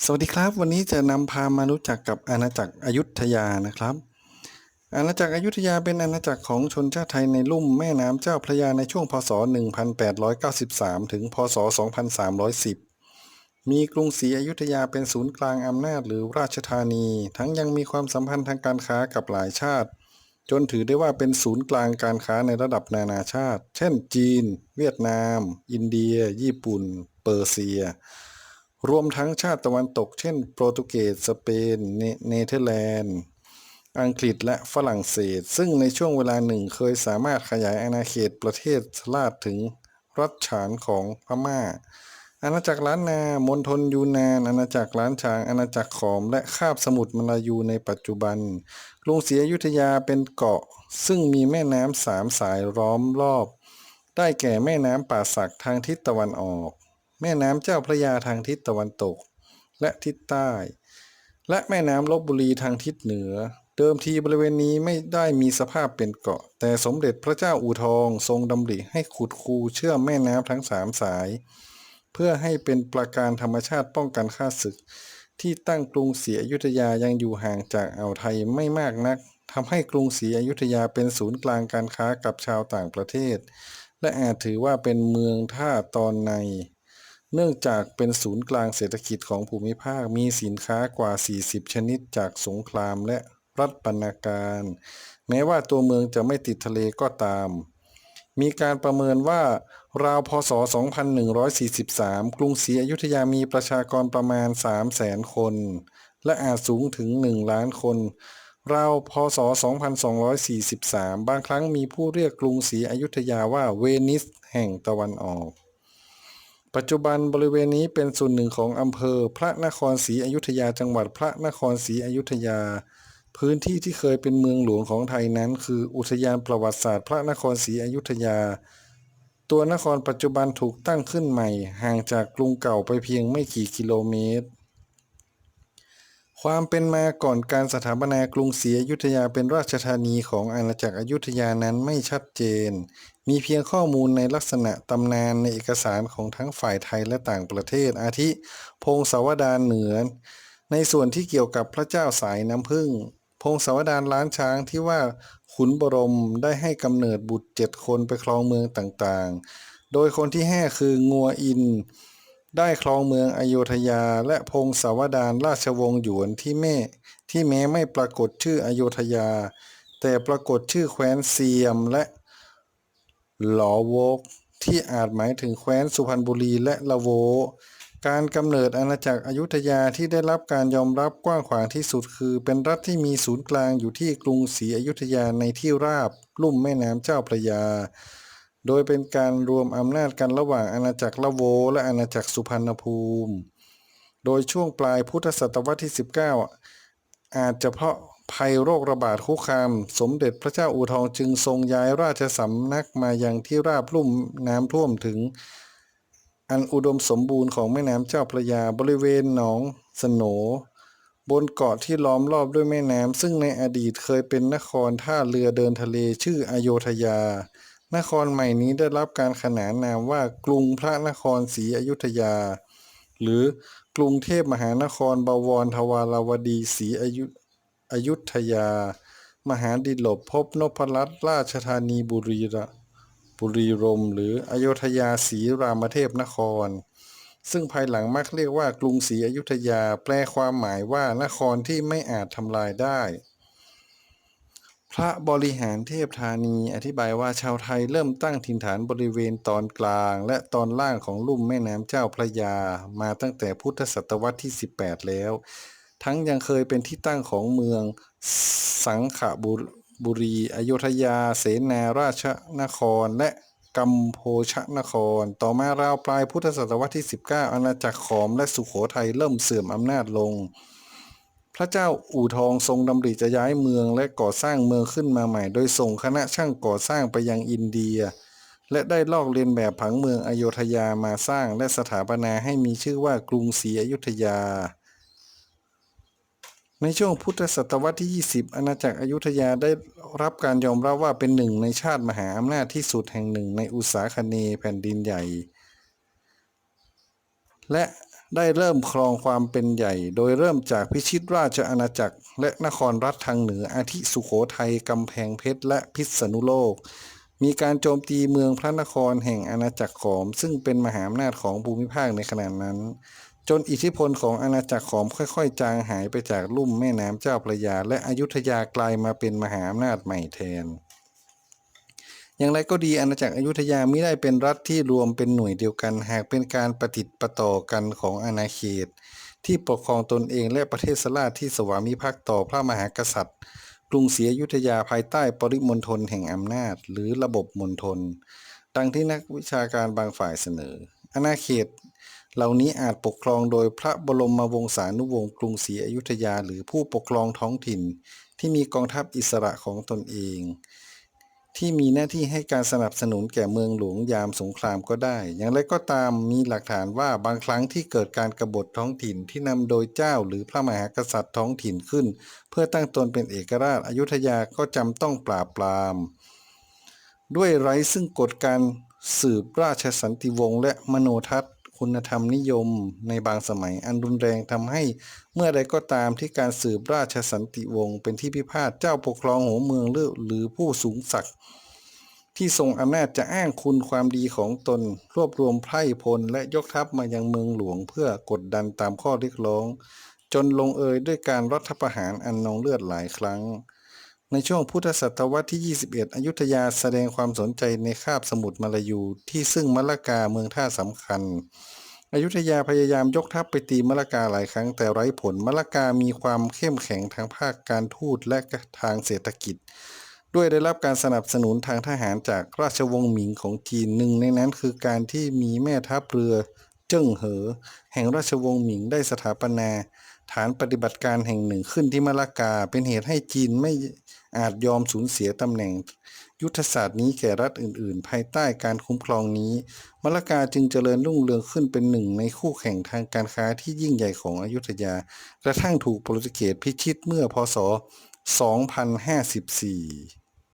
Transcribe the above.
สวัสดีครับ วันนี้จะนำพามารู้จักกับอาณาจักรอยุธยานะครับ อาณาจักรอยุธยาเป็นอาณาจักรของชนชาติไทยในลุ่มแม่น้ำเจ้าพระยาในช่วงพศ 1893 ถึงพศ 2310 มีกรุงศรีอยุธยาเป็นศูนย์กลางอำนาจหรือราชธานี ทั้งยังมีความสัมพันธ์ทางการค้ากับหลายชาติ จนถือได้ว่าเป็นศูนย์กลางการค้าในระดับนานาชาติ เช่น จีน เวียดนาม อินเดีย ญี่ปุ่น เปอร์เซีย รวมทั้งชาติตะวันตก เช่น โปรตุเกส สเปน เนเธอร์แลนด์ อังกฤษและฝรั่งเศส ซึ่งในช่วงเวลาหนึ่งเคยสามารถขยายอาณาเขตประเทศลาดถึงรัฐฉานของพม่า อาณาจักรล้านนามณฑลยูนาน อาณาจักรล้านช้าง อาณาจักรขอม และคาบสมุทรมลายูในปัจจุบัน กรุงศรีอยุธยาเป็นเกาะ ซึ่งมีแม่น้ำสามสายล้อมรอบ ได้แก่แม่น้ำป่าสักทางทิศตะวันออก แม่น้ำเจ้าพระยาทางทิศตะวันตก และทิศใต้ และแม่น้ำลบบุรีทางทิศเหนือ เดิมทีบริเวณนี้ไม่ได้มีสภาพเป็นเกาะ แต่สมเด็จพระเจ้าอู่ทองทรงดำริให้ขุดคูเชื่อมแม่น้ำทั้งสามสาย เพื่อให้เป็นประการธรรมชาติป้องกันข้าศึก ที่ตั้งกรุงศรีอยุธยายังอยู่ห่างจากอ่าวไทยไม่มากนักทำให้กรุงศรีอยุธยาเป็นศูนย์กลางการค้ากับชาวต่างประเทศ และอาจถือว่าเป็นเมืองท่าตอนใน เนื่องจากเป็นศูนย์กลางเศรษฐกิจของภูมิภาคมีสินค้ากว่า 40 ชนิดจากสงครามและรัฐบรรณาการ แม้ว่าตัวเมืองจะไม่ติดทะเลก็ตาม มีการประเมินว่าราวพศ 2143 กรุงศรีอยุธยามีประชากรประมาณ 300,000 คน และอาจสูงถึง 1 ล้านคนราวพศ 2243 บางครั้งมีผู้เรียกกรุงศรีอยุธยาว่าเวนิสแห่งตะวันออก ปัจจุบันบริเวณนี้เป็นส่วนหนึ่งของอำเภอพระนครศรีอยุธยาจังหวัดพระนครศรีอยุธยา พื้นที่ที่เคยเป็นเมืองหลวงของไทยนั้น คืออุทยานประวัติศาสตร์ พระนครศรีอยุธยา ตัวนครปัจจุบันถูกตั้งขึ้นใหม่ ห่างจากกรุงเก่าไปเพียงไม่กี่กิโลเมตร ความเป็นมาก่อนการสถาปนากรุงศรีอยุธยาเป็นราชธานีของอาณาจักรอยุธยานั้นไม่ชัดเจน มีเพียงข้อมูลในลักษณะตำนานในเอกสารของทั้งฝ่ายไทยและต่างประเทศ อาทิ พงศาวดารเหนือ ในส่วนที่เกี่ยวกับพระเจ้าสายน้ำผึ้งพงศาวดารล้านช้างที่ว่าขุนบรมได้ให้กำเนิดบุตรเจ็ดคนไปครองเมืองต่างๆ โดยคนที่ห้าคืองัวอิน ได้ครองเมืองอโยธยา และพงศาวดารราชวงศ์หยวนที่แม่ที่แม้ไม่ปรากฏชื่ออโยธยา แต่ปรากฏชื่อแคว้นเซียมและ หลอโวกที่อาจหมายถึงแคว้นสุพรรณบุรีและละโว การกำเนิดอาณาจักรอยุธยาที่ได้รับการยอมรับกว้างขวางที่สุดคือ เป็นรัฐที่มีศูนย์กลางอยู่ที่กรุงศรีอยุธยาในที่ราบ ลุ่มแม่น้ำเจ้าพระยา โดยเป็นการรวมอำนาจกันระหว่างอาณาจักรละโว และอาณาจักรสุพรรณภูมิ โดยช่วงปลายพุทธศตวรรษที่ 19 อาจจะเพราะ ภัยโรคระบาดคุกคาม สมเด็จพระเจ้าอู่ทองจึงทรงย้ายราชสำนักมายังที่ราบลุ่มน้ำท่วมถึง อันอุดมสมบูรณ์ของแม่น้ำเจ้าพระยาบริเวณหนองสโนบนเกาะที่ล้อมรอบด้วยแม่น้ำซึ่งในอดีตเคยเป็นนครท่าเรือเดินทะเลชื่ออโยธยา นครใหม่นี้ได้รับการขนานนามว่ากรุงพระนครศรีอยุธยา หรือกรุงเทพมหานครบวรทวารวดีศรีอยุ อยุธยา มหาดิลกภพนพรัตน์ราชธานีบุรีระบุรีรมหรืออโยธยาศรีรามเทพนคร ซึ่งภายหลังมักเรียกว่ากรุงศรีอยุธยาแปลความหมายว่านครที่ไม่อาจทำลายได้ พระบริหารเทพธานีอธิบายว่าชาวไทยเริ่มตั้งถิ่นฐานบริเวณตอนกลาง และตอนล่างของลุ่มแม่น้ำเจ้าพระยา มาตั้งแต่พุทธศตวรรษที่ 18 แล้ว ทั้งยังเคยเป็นที่ตั้งของเมืองสังขบุบุรีอโยธยา เสนาราชนคร และกัมโพชนคร ต่อมาราวปลายพุทธศตวรรษที่ 19 อาณาจักรขอมและสุโขทัยเริ่มเสื่อมอำนาจลง พระเจ้าอู่ทองทรงดำริจะย้ายเมืองและก่อสร้างเมืองขึ้นมาใหม่ โดยส่งคณะช่างก่อสร้างไปยังอินเดีย และได้ลอกเลียนแบบผังเมืองอโยธยามาสร้างและสถาปนาให้มีชื่อว่ากรุงศรีอยุธยา ในช่วงพุทธศตวรรษที่ 20 อาณาจักรอยุธยาได้รับการยอมรับว่าเป็นหนึ่งในชาติมหาอำนาจที่สุดแห่งหนึ่งในอุตสาคเนแผ่นดินใหญ่ และได้เริ่มครองความเป็นใหญ่ โดยเริ่มจากพิชิตราชอาณาจักร และนครรัฐทางเหนืออาทิสุโขทัยกำแพงเพชรและพิษณุโลก มีการโจมตีเมืองพระนครแห่งอาณาจักรขอม ซึ่งเป็นมหาอำนาจของภูมิภาคในขณะนั้น จนอิทธิพลของอาณาจักรขอมค่อยๆ จางหายไปจากลุ่มแม่น้ำเจ้าพระยา และอยุธยากลายมาเป็นมหาอำนาจใหม่แทน อย่างไรก็ดีอาณาจักรอยุธยาไม่ได้เป็นรัฐที่รวมเป็นหน่วยเดียวกัน หากเป็นการประติดประต่อกันของอาณาเขต ที่ปกครองตนเองและประเทศสลาที่สวามิภักดิ์ต่อพระมหากษัตริย์ กรุงศรีอยุธยาภายใต้ปริมณฑลแห่งอำนาจ หรือระบบมณฑลดังที่นักวิชาการบางฝ่ายเสนออาณาเขต เหล่านี้อาจปกครองโดยพระบรมวงศานุวงศ์กรุงศรีอยุธยาหรือผู้ปกครองท้องถิ่น ที่มีกองทัพอิสระของตนเอง ที่มีหน้าที่ให้การสนับสนุนแก่เมืองหลวงยามสงครามก็ได้ อย่างไรก็ตามมีหลักฐานว่าบางครั้งที่เกิดการกรบฏท้องถิ่นที่นำโดยเจ้าหรือพระมหากษัตริย์ท้องถิ่นขึ้น เพื่อตั้งตนเป็นเอกราชอยุธยาก็จำต้องปราบปราม ด้วยไร้ซึ่งกฎการสืบราชสันติวงศ์และมโนทัศน์ คุณธรรมนิยมในบางสมัยอันรุนแรงทำให้เมื่อใดก็ตามที่การสืบราชสันติวงศ์เป็นที่พิพาทเจ้าปกครองหัวเมืองหรือหรือผู้สูงศักดิ์ที่ทรงอำนาจจะอ้างคุณความดีของตนรวบรวมไพร่พลและยกทัพมายังเมืองหลวงเพื่อกดดันตามข้อเรียกร้อง จนลงเอยด้วยการรัฐประหารอันนองเลือดหลายครั้ง ในช่วงพุทธศตวรรษที่ 21 อยุธยาแสดงความสนใจในคาบสมุทรมาลายูที่ซึ่งมะละกาเมืองท่าสำคัญ อยุธยาพยายามยกทัพไปตีมะละกาหลายครั้งแต่ไร้ผลมะละกามีความเข้มแข็งทางภาคการทูตและทางเศรษฐกิจ ด้วยได้รับการสนับสนุนทางทหารจากราชวงศ์หมิงของจีนหนึ่งในนั้นคือการที่มีแม่ทัพเรือ เจิ้งเหอ แห่งราชวงศ์หมิงได้สถาปนา ฐานปฏิบัติการแห่งหนึ่งขึ้นที่มะละกา เป็นเหตุให้จีนไม่อาจยอมสูญเสียตำแหน่ง ยุทธศาสตร์นี้แก่รัฐอื่น ๆ ภายใต้การคุ้มครองนี้มะละกาจึงเจริญรุ่งเรืองขึ้นเป็นหนึ่งในคู่แข่งทางการค้าที่ยิ่งใหญ่ของอยุธยากระทั่งถูกโปรตุเกสพิชิตเมื่อพศ 2054